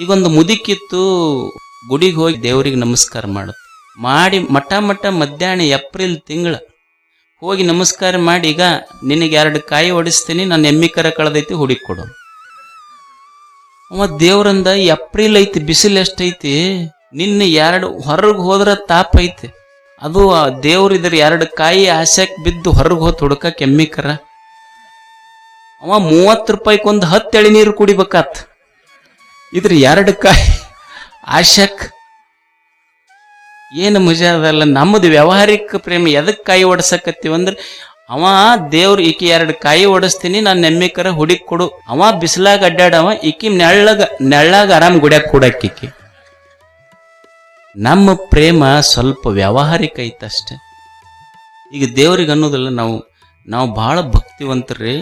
ಈಗೊಂದು ಮುದುಕಿತ್ತು ಗುಡಿಗೆ ಹೋಗಿ ದೇವರಿಗೆ ನಮಸ್ಕಾರ ಮಾಡುತ್ತೆ ಮಾಡಿ ಮಠ ಮಠ ಮಧ್ಯಾಹ್ನ ಏಪ್ರಿಲ್ ತಿಂಗಳ ಹೋಗಿ ನಮಸ್ಕಾರ ಮಾಡಿ, ಈಗ ನಿನಗೆ ಎರಡು ಕಾಯಿ ಹೊಡಿಸ್ತೀನಿ ನಾನು ಎಮ್ಮಿ ಕರ ಕಳೆದೈತಿ ಹುಡುಕಿ ಕೊಡು. ಅವ ದೇವ್ರಂದ ಏಪ್ರಿಲ್ ಐತಿ, ಬಿಸಿಲು ಎಷ್ಟೈತಿ? ನಿನ್ನೆ ಎರಡು ಹೊರಗೆ ಹೋದ್ರೆ ತಾಪ ಐತಿ. ಅದು ಆ ದೇವ್ರ ಇದ್ರ ಎರಡು ಕಾಯಿ ಆಸೆಕ್ ಬಿದ್ದು ಹೊರಗೆ ಹೋತ್ ಹುಡುಕ ಎಮ್ಮಿ ಕರ. ಅವ ಮೂವತ್ತು ರೂಪಾಯಿಗೊಂದು ಹತ್ತು ಎಳಿನೀರು ಕುಡಿಬೇಕಾತ್. ಇದ್ರ ಎರಡು ಕಾಯಿ ಆಶಕ್, ಏನು ಮುಜ ಅದಲ್ಲ. ನಮ್ಮದು ವ್ಯಾವಹಾರಿಕ ಪ್ರೇಮ ಎದಕ್ಕೆ ಕಾಯಿ ಓಡಿಸಕತ್ತೀವಿ ಅಂದ್ರೆ, ಅವ ದೇವ್ರ ಈಕಿ ಎರಡು ಕಾಯಿ ಓಡಿಸ್ತೀನಿ ನಾನು ನೆಮ್ಮಿಕರ ಹುಡಿಕ್ ಕೊಡು. ಅವ ಬಿಸಿಲಾಗ ಅಡ್ಡಾಡವ ಈಕಿ ನೆಳ್ಳಗ ನೆಳ್ಳಾಗ ಆರಾಮ್ ಗುಡ್ಯಾಕ್ ಕೊಡಕ್ಕಿಕ್ಕಿ ನಮ್ಮ ಪ್ರೇಮ ಸ್ವಲ್ಪ ವ್ಯಾವಹಾರಿಕ ಐತಷ್ಟೆ ಈಗ ದೇವ್ರಿಗೆ ಅನ್ನೋದಲ್ಲ ನಾವು ನಾವು ಬಹಳ ಭಕ್ತಿವಂತರ್ರಿ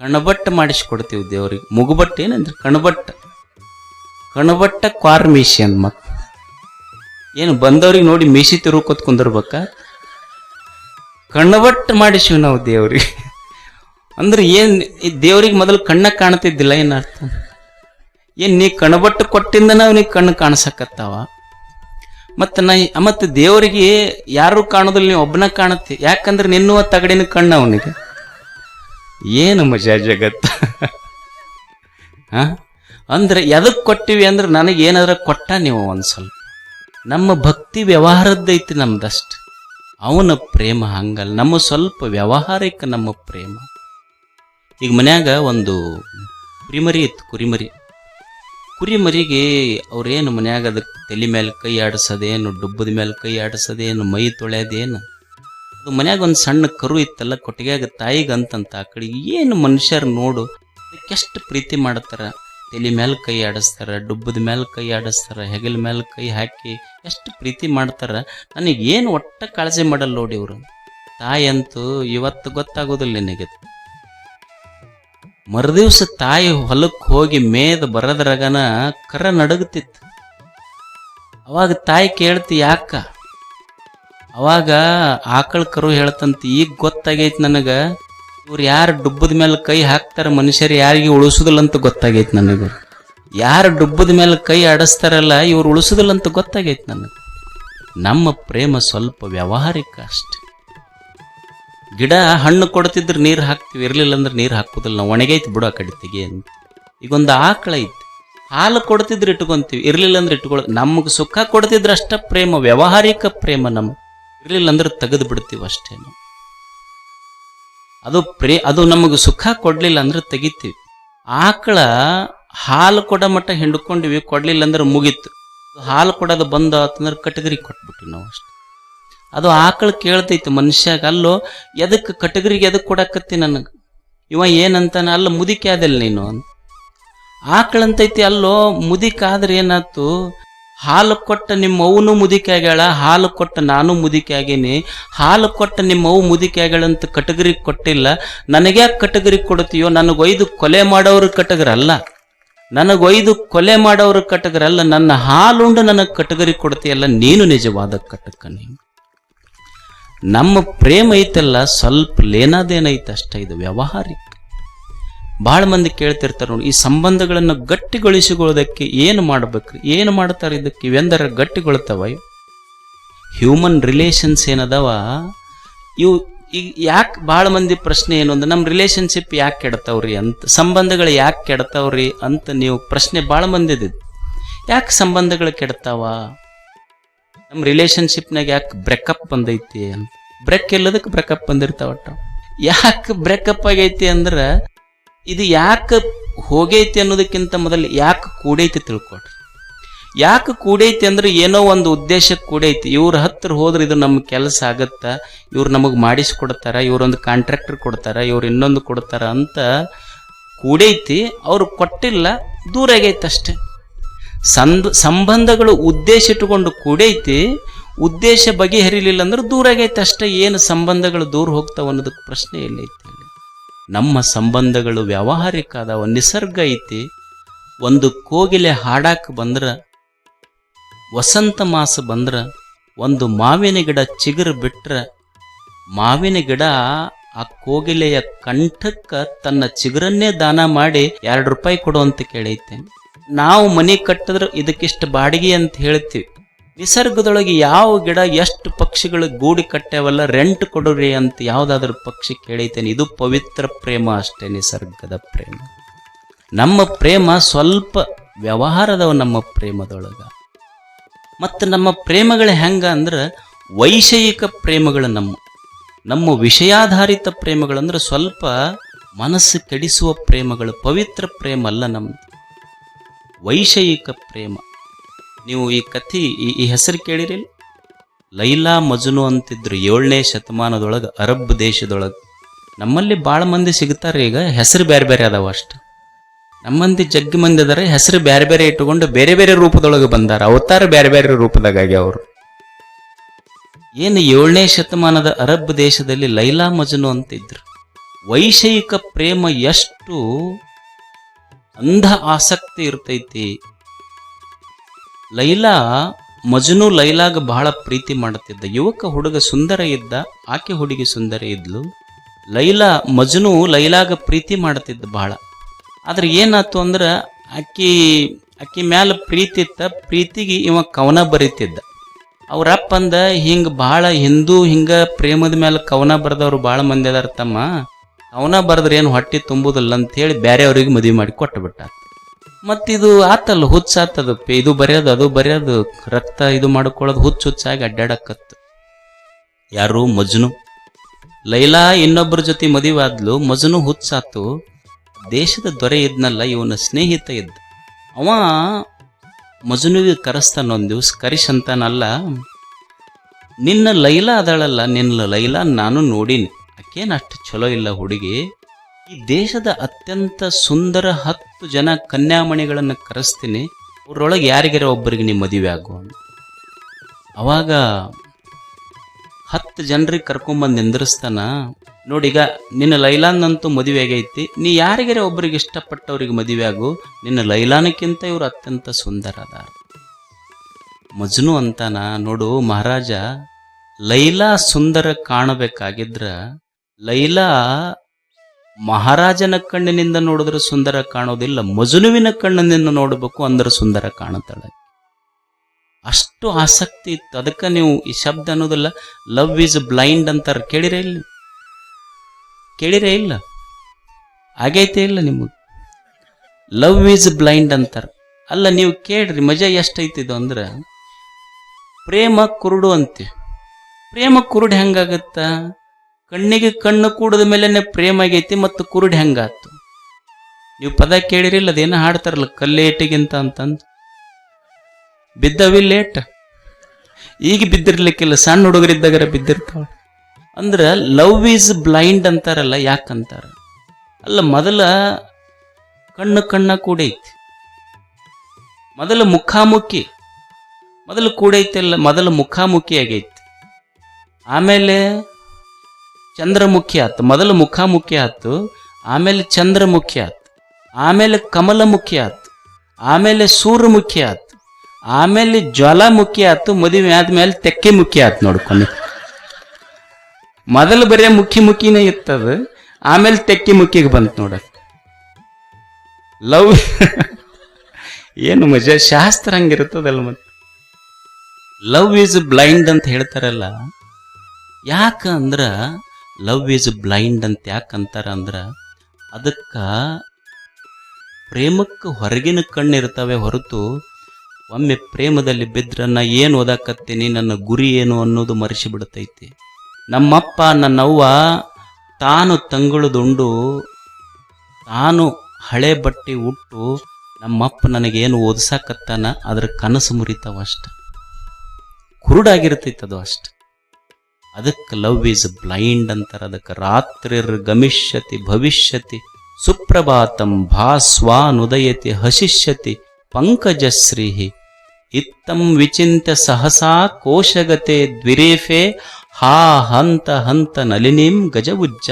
ಕಣಬಟ್ಟ ಮಾಡಿಸ್ಕೊಡ್ತೀವಿ ದೇವ್ರಿಗೆ. ಮುಗುಬಟ್ಟ ಏನಂದ್ರೆ ಕಣಬಟ್ಟ ಕಣಬಟ್ಟ ಕ್ವಾರ್ ಮೀಸಿ ಅಂದ್ ಮತ್ ಏನು ಬಂದವ್ರಿಗೆ ನೋಡಿ ಮೀಸಿ ತಿರುಕೋತ್ ಕುಂದಿರ್ಬೇಕ? ಕಣ್ಣಬಟ್ಟು ಮಾಡಿಸಿವಿ ನಾವು ದೇವ್ರಿಗೆ. ಅಂದ್ರೆ ಏನ್ ದೇವ್ರಿಗೆ ಮೊದಲು ಕಣ್ಣ ಕಾಣ್ತಿದ್ದಿಲ್ಲ ಏನ್ ಅರ್ಥ? ಏನ್ ನೀ ಕಣಬಟ್ಟು ನಾವು ನೀ ಕಣ್ಣು ಕಾಣಿಸಕತ್ತಾವ? ಮತ್ತೆ ನಾ ಮತ್ತೆ ದೇವರಿಗೆ ಯಾರು ಕಾಣೋದಿಲ್ಲ ನೀವು ಒಬ್ಬನ ಕಾಣುತ್ತೆ. ಯಾಕಂದ್ರೆ ನಿನ್ನುವ ತಗಡಿನ ಕಣ್ಣು ಅವನಿಗೆ. ಏನು ಮಜಾ ಜಗತ್ತ? ಹ? ಅಂದ್ರೆ ಎದಕ್ ಕೊಟ್ಟಿವಿ ಅಂದ್ರೆ ನನಗೆ ಏನಾದ್ರ ಕೊಟ್ಟ ನೀವು ಒಂದ್ ಸ್ವಲ್ಪ. ನಮ್ಮ ಭಕ್ತಿ ವ್ಯವಹಾರದ್ದೈತಿ ನಮ್ದಷ್ಟು. ಅವನ ಪ್ರೇಮ ಹಂಗಲ್ಲ. ನಮ್ಮ ಸ್ವಲ್ಪ ವ್ಯವಹಾರಕ್ಕೆ ನಮ್ಮ ಪ್ರೇಮ. ಈಗ ಮನ್ಯಾಗ ಒಂದು ಕುರಿಮರಿ ಇತ್ತು, ಕುರಿಮರಿ. ಕುರಿಮರಿಗೆ ಅವ್ರೇನು ಮನ್ಯಾಗ ಅದಕ್ಕೆ ತಲೆ ಮೇಲೆ ಕೈ ಆಡಿಸೋದೇನು, ಡುಬ್ಬದ ಮೇಲೆ ಕೈ ಆಡಿಸೋದೇನು, ಮೈ ತೊಳೆಯೋದೇನು? ಅದು ಮನ್ಯಾಗ ಒಂದು ಸಣ್ಣ ಕರು ಇತ್ತಲ್ಲ, ಕೊಟ್ಟಿಗೆಯಾಗ ತಾಯಿಗಂತಂತ ಆ ಕಡೆ ಏನು ಮನುಷ್ಯರು ನೋಡು, ಅದಕ್ಕೆಷ್ಟು ಪ್ರೀತಿ ಮಾಡ್ತಾರ? ತಲೆ ಮೇಲೆ ಕೈ ಆಡಿಸ್ತಾರೆ, ಡುಬ್ಬದ ಮೇಲೆ ಕೈ ಆಡಿಸ್ತಾರೆ, ಹೆಗಲ ಮೇಲೆ ಕೈ ಹಾಕಿ ಎಷ್ಟು ಪ್ರೀತಿ ಮಾಡ್ತಾರ. ನನಗೆ ಏನು ಒಟ್ಟ ಕಾಳಜಿ ಮಾಡಲ್ಲ ನೋಡಿ ಇವರು. ತಾಯಿ ಇವತ್ತು ಗೊತ್ತಾಗೋದಿಲ್ಲ ನಿನಗೆ. ಮರುದಿವ್ಸ ತಾಯಿ ಹೊಲಕ್ಕೆ ಹೋಗಿ ಮೇದ ಬರದ್ರಾಗನ ಕರ ನಡಗುತ್ತಿತ್ತು ಅವಾಗ ತಾಯಿ ಕೇಳ್ತಿ, ಯಾಕ? ಅವಾಗ ಆಕಳ ಕರು ಹೇಳ್ತಂತ, ಈಗ ಗೊತ್ತಾಗೈತಿ ನನಗ. ಇವ್ರು ಯಾರು ಡುಬ್ಬದ ಮೇಲೆ ಕೈ ಹಾಕ್ತಾರ ಮನುಷ್ಯರು ಯಾರಿಗೆ ಉಳಿಸುದಿಲ್ಲ ಅಂತ ಗೊತ್ತಾಗೈತಿ ನನಗ. ಯಾರು ಡುಬ್ಬದ ಮೇಲೆ ಕೈ ಆಡಿಸ್ತಾರಲ್ಲ ಇವ್ರು ಉಳಿಸುದಿಲ್ಲ ಅಂತ ಗೊತ್ತಾಗೈತಿ ನನಗೆ. ನಮ್ಮ ಪ್ರೇಮ ಸ್ವಲ್ಪ ವ್ಯಾವಹಾರಿಕ ಅಷ್ಟೆ. ಗಿಡ ಹಣ್ಣು ಕೊಡ್ತಿದ್ರೆ ನೀರು ಹಾಕ್ತಿವಿ, ಇರಲಿಲ್ಲ ಅಂದ್ರೆ ನೀರು ಹಾಕೋದಿಲ್ಲ. ನಾವು ಒಣಗೈತಿ ಬಿಡು ಆ ಕಡೆ ಅಂತ. ಈಗೊಂದು ಆಕಳ ಐತಿ. ಹಾಲು ಕೊಡ್ತಿದ್ರೆ ಇಟ್ಕೊಂತೀವಿ, ಇರಲಿಲ್ಲ ಅಂದ್ರೆ ಇಟ್ಕೊಳ, ನಮಗೆ ಸುಖ ಕೊಡ್ತಿದ್ರೆ ಅಷ್ಟ ಪ್ರೇಮ, ವ್ಯಾವಹಾರಿಕ ಪ್ರೇಮ ನಮ್ಗೆ. ಇರಲಿಲ್ಲ ಅಂದ್ರೆ ತೆಗೆದು ಬಿಡ್ತೀವಿ ಅಷ್ಟೇ ಅದು ಪ್ರೇ, ಅದು ನಮಗೆ ಸುಖ ಕೊಡ್ಲಿಲ್ಲ ಅಂದ್ರೆ ತೆಗಿತೀವಿ. ಆಕಳ ಹಾಲು ಕೊಡ ಮಟ್ಟ ಹಿಂಡ್ಕೊಂಡಿವಿ, ಕೊಡ್ಲಿಲ್ಲ ಅಂದ್ರೆ ಮುಗೀತು. ಹಾಲು ಕೊಡೋದು ಬಂದ ಅಂತಂದ್ರೆ ಕಟಗರಿ ಕೊಟ್ಬಿಟ್ವಿ ನಾವು ಅಷ್ಟೆ. ಅದು ಆಕಳು ಕೇಳ್ತೈತಿ ಮನುಷ್ಯಾಗ, ಅಲ್ಲೋ ಎದಕ್ಕೆ ಕಟಗರಿಗೆ ಎದಕ್ಕೆ ಕೊಡಕತ್ತಿ ನನಗೆ? ಇವ ಏನಂತಾನ, ಅಲ್ಲ ಮುದಿಕೆ ನೀನು ಅಂತ. ಆಕಳಂತೈತಿ, ಅಲ್ಲೋ ಮುದಿಕಾದ್ರೆ ಏನಾಯ್ತು? ಹಾಲು ಕೊಟ್ಟ ನಿಮ್ಮವನು ಮುದುಕಿ ಆಗ್ಯಾಳ, ಹಾಲು ಕೊಟ್ಟ ನಾನು ಮುದುಕಿ ಆಗೇನಿ. ಹಾಲು ಕೊಟ್ಟ ನಿಮ್ಮವು ಮುದುಕಿ ಆಗ್ಯಾಳ ಆಗ್ಯಾಳಂತ ಕಟಗರಿ ಕೊಟ್ಟಿಲ್ಲ. ನನಗ್ಯಾಕೆ ಕಟಗರಿ ಕೊಡ್ತೀಯೋ? ನನಗೊಯ್ದು ಕೊಲೆ ಮಾಡೋರು ಅಲ್ಲ ನನಗೊಯ್ದು ಕೊಲೆ ಮಾಡೋರು ಕಟಗರಲ್ಲ. ನನ್ನ ಹಾಲುಂಡು ನನಗೆ ಕಟಗರಿ ಕೊಡ್ತೀಯಲ್ಲ. ನೀನು ನಿಜವಾದ ಕಟಕ ನೀನು ನಮ್ಮ ಪ್ರೇಮ ಐತಲ್ಲ, ಸ್ವಲ್ಪ ಲೇನಾದೇನೈತೆ ಅಷ್ಟೇ. ಇದು ವ್ಯಾವಹಾರಿಕ. ಬಹಳ ಮಂದಿ ಕೇಳ್ತಿರ್ತಾರೆ ನೋಡಿ, ಈ ಸಂಬಂಧಗಳನ್ನು ಗಟ್ಟಿಗೊಳಿಸಿಕೊಳ್ಳೋದಕ್ಕೆ ಏನು ಮಾಡಬೇಕು ಏನು ಮಾಡ್ತಾರೆ ಇದಕ್ಕೆ? ಇವೆಂದರ ಗಟ್ಟಿಗೊಳ್ತಾವ? ಹ್ಯೂಮನ್ ರಿಲೇಷನ್ಸ್ ಏನದವ? ಇವು ಈಗ ಯಾಕೆ ಭಾಳ ಮಂದಿ ಪ್ರಶ್ನೆ ಏನು ಅಂದ್ರೆ ನಮ್ಮ ರಿಲೇಶನ್ಶಿಪ್ ಯಾಕೆ ಕೆಡ್ತಾವ್ರಿ ಅಂತ, ಸಂಬಂಧಗಳು ಯಾಕೆ ಕೆಡ್ತಾವ್ರಿ ಅಂತ ನೀವು ಪ್ರಶ್ನೆ ಭಾಳ ಮಂದಿದ್ದು ಯಾಕೆ ಸಂಬಂಧಗಳು ಕೆಡ್ತಾವ? ನಮ್ಮ ರಿಲೇಶನ್ಶಿಪ್ನಾಗ ಯಾಕೆ ಬ್ರೇಕಪ್ ಬಂದೈತಿ ಅಂತ. ಬ್ರೇಕ್ ಇಲ್ಲದಕ್ಕೆ ಬ್ರೇಕಪ್ ಬಂದಿರ್ತಾವಟ್ಟ. ಯಾಕೆ ಬ್ರೇಕಪ್ ಆಗೈತಿ ಅಂದ್ರೆ ಇದು ಯಾಕೆ ಹೋಗೈತಿ ಅನ್ನೋದಕ್ಕಿಂತ ಮೊದಲು ಯಾಕೆ ಕೂಡೈತಿ ತಿಳ್ಕೊಡ್ರಿ ಯಾಕೆ ಕೂಡೈತಿ ಅಂದ್ರೆ ಏನೋ ಒಂದು ಉದ್ದೇಶಕ್ಕೆ ಕೂಡೈತಿ. ಇವ್ರ ಹತ್ರ ಹೋದ್ರೆ ಇದು ನಮ್ಮ ಕೆಲಸ ಆಗತ್ತ, ಇವ್ರು ನಮಗೆ ಮಾಡಿಸ್ಕೊಡ್ತಾರ ಇವ್ರೊಂದು ಕಾಂಟ್ರಾಕ್ಟರ್ ಕೊಡ್ತಾರ, ಇವ್ರು ಇನ್ನೊಂದು ಕೊಡ್ತಾರ ಅಂತ ಕೂಡೈತಿ, ಅವ್ರು ಕೊಟ್ಟಿಲ್ಲ, ದೂರ ಆಗೈತೆ ಅಷ್ಟೆ. ಸಂದ್ ಸಂಬಂಧಗಳು ಉದ್ದೇಶ ಇಟ್ಟುಕೊಂಡು ಕೂಡೈತಿ, ಉದ್ದೇಶ ಬಗೆಹರಿಲಿಲ್ಲ ಅಂದ್ರೆ ದೂರ ಆಗೈತೆ ಅಷ್ಟೇ. ಏನು ಸಂಬಂಧಗಳು ದೂರ ಹೋಗ್ತಾವ ಅನ್ನೋದಕ್ಕೆ ಪ್ರಶ್ನೆ ಎಲ್ಲೈತಿ ನಮ್ಮ ಸಂಬಂಧಗಳು ವ್ಯಾವಹಾರಿಕ ಅದಾವ ನಿಸರ್ಗ ಐತಿ. ಒಂದು ಕೋಗಿಲೆ ಹಾಡಾಕ ಬಂದ್ರ, ವಸಂತ ಮಾಸ ಬಂದ್ರ, ಒಂದು ಮಾವಿನ ಗಿಡ ಚಿಗುರು ಬಿಟ್ರ, ಮಾವಿನ ಗಿಡ ಆ ಕೋಗಿಲೆಯ ಕಂಠಕ್ಕ ತನ್ನ ಚಿಗುರನ್ನೇ ದಾನ ಮಾಡಿ ಎರಡು ರೂಪಾಯಿ ಕೊಡು ಅಂತ ಕೇಳೈತೆ. ನಾವು ಮನೆ ಕಟ್ಟಿದ್ರೆ ಇದಕ್ಕಿಷ್ಟು ಬಾಡಿಗೆ ಅಂತ ಹೇಳ್ತೀವಿ. ನಿಸರ್ಗದೊಳಗೆ ಯಾವ ಗಿಡ ಎಷ್ಟು ಪಕ್ಷಿಗಳು ಗೂಡಿ ಕಟ್ಟೆವಲ್ಲ, ರೆಂಟ್ ಕೊಡ್ರಿ ಅಂತ ಯಾವುದಾದ್ರೂ ಪಕ್ಷಿ ಕೇಳೈತೇನೆ. ಇದು ಪವಿತ್ರ ಪ್ರೇಮ ಅಷ್ಟೇ, ನಿಸರ್ಗದ ಪ್ರೇಮ. ನಮ್ಮ ಪ್ರೇಮ ಸ್ವಲ್ಪ ವ್ಯವಹಾರದವ ನಮ್ಮ ಪ್ರೇಮದೊಳಗ. ಮತ್ತು ನಮ್ಮ ಪ್ರೇಮಗಳು ಹೆಂಗ ಅಂದ್ರೆ ವೈಷಯಿಕ ಪ್ರೇಮಗಳು ನಮ್ಮ ನಮ್ಮ ವಿಷಯಾಧಾರಿತ ಪ್ರೇಮಗಳಂದ್ರೆ ಸ್ವಲ್ಪ ಮನಸ್ಸು ಕೆಡಿಸುವ ಪ್ರೇಮಗಳು, ಪವಿತ್ರ ಪ್ರೇಮ ಅಲ್ಲ ನಮ್ದು. ವೈಷಯಿಕ ಪ್ರೇಮ. ನೀವು ಈ ಕಥೆ, ಈ ಈ ಹೆಸರು ಕೇಳಿರಿ ಲೈಲಾ ಮಜನು ಅಂತಿದ್ರು ಏಳನೇ ಶತಮಾನದೊಳಗೆ ಅರಬ್ ದೇಶದೊಳಗೆ. ನಮ್ಮಲ್ಲಿ ಭಾಳ ಮಂದಿ ಸಿಗ್ತಾರೆ ಈಗ, ಹೆಸರು ಬೇರೆ ಬೇರೆ ಅದಾವ ಅಷ್ಟು. ನಮ್ಮಂದಿ ಜಗ್ಗಿ ಮಂದಿ ಅದಾರೆ, ಹೆಸರು ಬೇರೆ ಬೇರೆ ಇಟ್ಟುಕೊಂಡು ಬೇರೆ ಬೇರೆ ರೂಪದೊಳಗೆ ಬಂದಾರ, ಅವತಾರ ಬೇರೆ ಬೇರೆ ರೂಪದಾಗಾಗಿ ಅವರು. ಏನು ಏಳನೇ ಶತಮಾನದ ಅರಬ್ ದೇಶದಲ್ಲಿ ಲೈಲಾ ಮಜನು ಅಂತಿದ್ರು. ವೈಷಯಿಕ ಪ್ರೇಮ ಎಷ್ಟು ಅಂಧ ಆಸಕ್ತಿ ಇರ್ತೈತಿ. ಲೈಲಾ, ಮಜನು ಲೈಲಾಗ ಬಹಳ ಪ್ರೀತಿ ಮಾಡುತ್ತಿದ್ದ ಯುವಕ ಹುಡುಗ ಸುಂದರ ಇದ್ದ, ಆಕೆ ಹುಡುಗಿ ಸುಂದರ ಇದ್ಲು. ಲೈಲಾ, ಮಜನು ಲೈಲಾಗ ಪ್ರೀತಿ ಮಾಡುತ್ತಿದ್ದ ಬಹಳ. ಆದ್ರೆ ಏನಾಯ್ತು ಅಂದ್ರೆ, ಆಕಿ ಆಕಿ ಮ್ಯಾಲ ಪ್ರೀತಿ ಇತ್ತ, ಪ್ರೀತಿಗೆ ಇವ ಕವನ ಬರೀತಿದ್ದ. ಅವ್ರಪ್ಪ ಅಂದ, ಹಿಂಗ ಬಹಳ ಹಿಂದೂ, ಹಿಂಗ ಪ್ರೇಮದ ಮೇಲೆ ಕವನ ಬರೆದವ್ರು ಬಹಳ ಮಂದಿ ಅದಾರ ತಮ್ಮ. ಕವನ ಬರೆದ್ರೆ ಏನು ಹೊಟ್ಟಿ ತುಂಬುದಿಲ್ಲ ಅಂತ ಹೇಳಿ ಬೇರೆಯವ್ರಿಗೆ ಮದುವೆ ಮಾಡಿ ಕೊಟ್ಟು ಬಿಟ್ಟ ಮತ್ತಿದು ಆತಲ್ಲ ಹುಚ್ಚ ಆತದು ಪೆ- ಇದು ಬರೆಯೋದು, ಅದು ಬರೆಯೋದು. ರಕ್ತ ಇದು ಮಾಡ್ಕೊಳ್ಳೋದು ಹುಚ್ಚು ಹುಚ್ಚಾಗಿ ಅಡ್ಡಾಡಕತ್ತು ಯಾರು? ಮಜ್ನು. ಲೈಲಾ ಇನ್ನೊಬ್ಬರ ಜೊತೆ ಮದುವೆ ಆದ್ಲು ಮಜ್ನು ಹುಚ್ಚಾತು. ದೇಶದ ದೊರೆ ಇದ್ನಲ್ಲ, ಇವನ ಸ್ನೇಹಿತ ಇದ್ದ. ಅವ ಮಜನುವಿಗೆ ಕರೆಸ್ತಾನ ದಿವಸ ದಿವ್ಸ ಕರಿಸಂತಾನಲ್ಲ ನಿನ್ನ ಲೈಲಾ ಅದಳಲ್ಲ, ನಿನ್ನ ಲೈಲಾ ನಾನು ನೋಡೀನಿ. ಆಕೇನು ಅಷ್ಟು ಚಲೋ ಇಲ್ಲ ಹುಡುಗಿ. ಈ ದೇಶದ ಅತ್ಯಂತ ಸುಂದರ ಹತ್ತು ಜನ ಕನ್ಯಾಮಣಿಗಳನ್ನು ಕರೆಸ್ತೀನಿ. ಅವರೊಳಗೆ ಯಾರಿಗಾರ ಒಬ್ಬರಿಗೆ ನೀವು ಮದುವೆ ಆಗು. ಅವಾಗ ಹತ್ತು ಜನರಿಗೆ ಕರ್ಕೊಂಬಂದು ನಿಂದ್ರಿಸ್ತಾನ? ನೋಡಿಗ ನಿನ್ನ ಲೈಲಾನಂತೂ ಮದುವೆ ಆಗೈತಿ. ನೀ ಯಾರಿಗಾರ ಒಬ್ಬರಿಗೆ ಇಷ್ಟಪಟ್ಟವ್ರಿಗೆ ಮದುವೆ ಆಗು? ನಿನ್ನ ಲೈಲಾನಕ್ಕಿಂತ ಇವರು ಅತ್ಯಂತ ಸುಂದರ ಅದಾರ ಮಜ್ನು ಅಂತಾನ, ನೋಡು ಮಹಾರಾಜ, ಲೈಲಾ ಸುಂದರ ಕಾಣಬೇಕಾಗಿದ್ರ ಲೈಲಾ ಮಹಾರಾಜನ ಕಣ್ಣಿನಿಂದ ನೋಡಿದ್ರೆ ಸುಂದರ ಕಾಣೋದಿಲ್ಲ, ಮಜುನುವಿನ ಕಣ್ಣಿನಿಂದ ನೋಡಬೇಕು ಅಂದ್ರೆ ಸುಂದರ ಕಾಣುತ್ತಾಳೆ. ಅಷ್ಟು ಆಸಕ್ತಿ ಇತ್ತು. ಅದಕ್ಕೆ ನೀವು ಈ ಶಬ್ದ ಅನ್ನೋದಿಲ್ಲ ಲವ್ ಈಸ್ ಬ್ಲೈಂಡ್ ಅಂತಾರೆ. ಕೇಳಿರೇ ಇಲ್ಲ. ಕೇಳಿರೇ ಇಲ್ಲ. ಆಗೈತೆ ಇಲ್ಲ ನಿಮಗೆ. ಲವ್ ಈಸ್ ಬ್ಲೈಂಡ್ ಅಂತಾರೆ. ಅಲ್ಲ, ನೀವು ಕೇಳ್ರಿ, ಮಜಾ ಎಷ್ಟೈತಿದು ಅಂದ್ರೆ, ಪ್ರೇಮ ಕುರುಡು ಅಂತೀವಿ ಪ್ರೇಮ ಕುರುಡು ಹೆಂಗಾಗತ್ತ? ಕಣ್ಣಿಗೆ ಕಣ್ಣು ಕೂಡದ ಮೇಲೆನೆ ಪ್ರೇಮ ಆಗೈತಿ ಮತ್ತು ಕುರುಡಿ ಹೆಂಗಾತು? ನೀವು ಪದ ಕೇಳಿರಿಲ್ಲ ಅದೇನೋ ಹಾಡ್ತಾರಲ್ಲ, ಕಲ್ಲೇಟಿಗಿಂತ ಅಂತಂದು. ಬಿದ್ದವಿಲ್ಲೇಟ್ ಈಗ ಬಿದ್ದಿರ್ಲಿಕ್ಕಿಲ್ಲ, ಸಣ್ಣ ಹುಡುಗರಿದ್ದಾಗರ ಬಿದ್ದಿರ್ತಾವ. ಅಂದ್ರೆ ಲವ್ ಈಸ್ ಬ್ಲೈಂಡ್ ಅಂತಾರಲ್ಲ, ಯಾಕಂತಾರ? ಅಲ್ಲ, ಮೊದಲ ಕಣ್ಣು ಕಣ್ಣ ಕೂಡೈತಿ. ಮೊದಲು ಮುಖಾಮುಖಿ. ಮೊದಲು ಕೂಡೈತಿಲ್ಲ ಮೊದಲು ಮುಖಾಮುಖಿ ಆಗೈತಿ ಆಮೇಲೆ ಚಂದ್ರಮುಖಿ ಆತು ಮೊದಲು ಮುಖ ಮುಖ್ಯ ಆತು ಆಮೇಲೆ ಚಂದ್ರ ಮುಖ್ಯ ಆತು ಆಮೇಲೆ ಕಮಲ ಮುಖ್ಯ ಆತು ಆಮೇಲೆ ಸೂರ್ಯ ಮುಖ್ಯ ಆತು ಆಮೇಲೆ ಜ್ವಾಲಾಮುಖಿ ಆತು ಮದುವೆ ಆದ್ಮೇಲೆ ತೆಕ್ಕೆ ಮುಖ್ಯ ಆತು ನೋಡ್ಕೊಂಡು. ಮೊದಲು ಬರೀ ಮುಖಿ ಮುಖಿನೇ ಇತ್ತದು, ಆಮೇಲೆ ತೆಕ್ಕೆ ಮುಖಿಗೆ ಬಂತು ನೋಡ. ಲವ್, ಏನು ಮಜಾ, ಶಾಸ್ತ್ರ ಹಂಗಿರುತ್ತದಲ್ಲ ಮತ್ತೆ. ಲವ್ ಈಸ್ ಬ್ಲೈಂಡ್ ಅಂತ ಹೇಳ್ತಾರಲ್ಲ ಯಾಕ ಅಂದ್ರ ಲವ್ ಈಸ್ ಬ್ಲೈಂಡ್ ಅಂತ ಯಾಕಂತಾರ ಅಂದ್ರೆ ಅದಕ್ಕ ಪ್ರೇಮಕ್ಕೆ ಹೊರಗಿನ ಕಣ್ಣಿರ್ತವೆ ಹೊರತು ಒಮ್ಮೆ ಪ್ರೇಮದಲ್ಲಿ ಬಿದ್ರ ನಾ ಏನು ಓದಾಕತ್ತೀನಿ, ನನ್ನ ಗುರಿ ಏನು ಅನ್ನೋದು ಮರೆಸಿ ಬಿಡ್ತೈತಿ. ನಮ್ಮಪ್ಪ, ನನ್ನವ್ವ ತಾನು ತಂಗಳದುಂಡು ತಾನು ಹಳೆ ಬಟ್ಟೆ ಉಟ್ಟು ನಮ್ಮಪ್ಪ ನನಗೇನು ಓದಿಸಾಕತ್ತಾನ, ಅದ್ರ ಕನಸು ಮುರಿತಾವ ಅಷ್ಟ ಕುರುಡಾಗಿರ್ತೈತೆ ಅದು ಅಷ್ಟ. ಅದಕ್ಕೆ ಲವ್ ಈಸ್ ಬ್ಲೈಂಡ್ ಅಂತಾರ. ಅದಕ್ಕೆ ರಾತ್ರಿರ್ ಗಮಿಷ್ಯತಿ, ಭವಿಷ್ಯತಿ, ಸುಪ್ರಭಾತಂ ಭಾಸ್ವಾನುದಯತಿ, ಹಸಿಷ್ಯತಿ ಪಂಕಜಶ್ರೀ ಇತ್ತಂ ವಿಚಿಂತ್ಯ ಸಹಸಾ ಕೋಶಗತೆ ದ್ವಿರೇಫೆ, ಹಾ ಹಂತ ಹಂತ ನಲಿನೀಂ ಗಜವುಜ್ಜ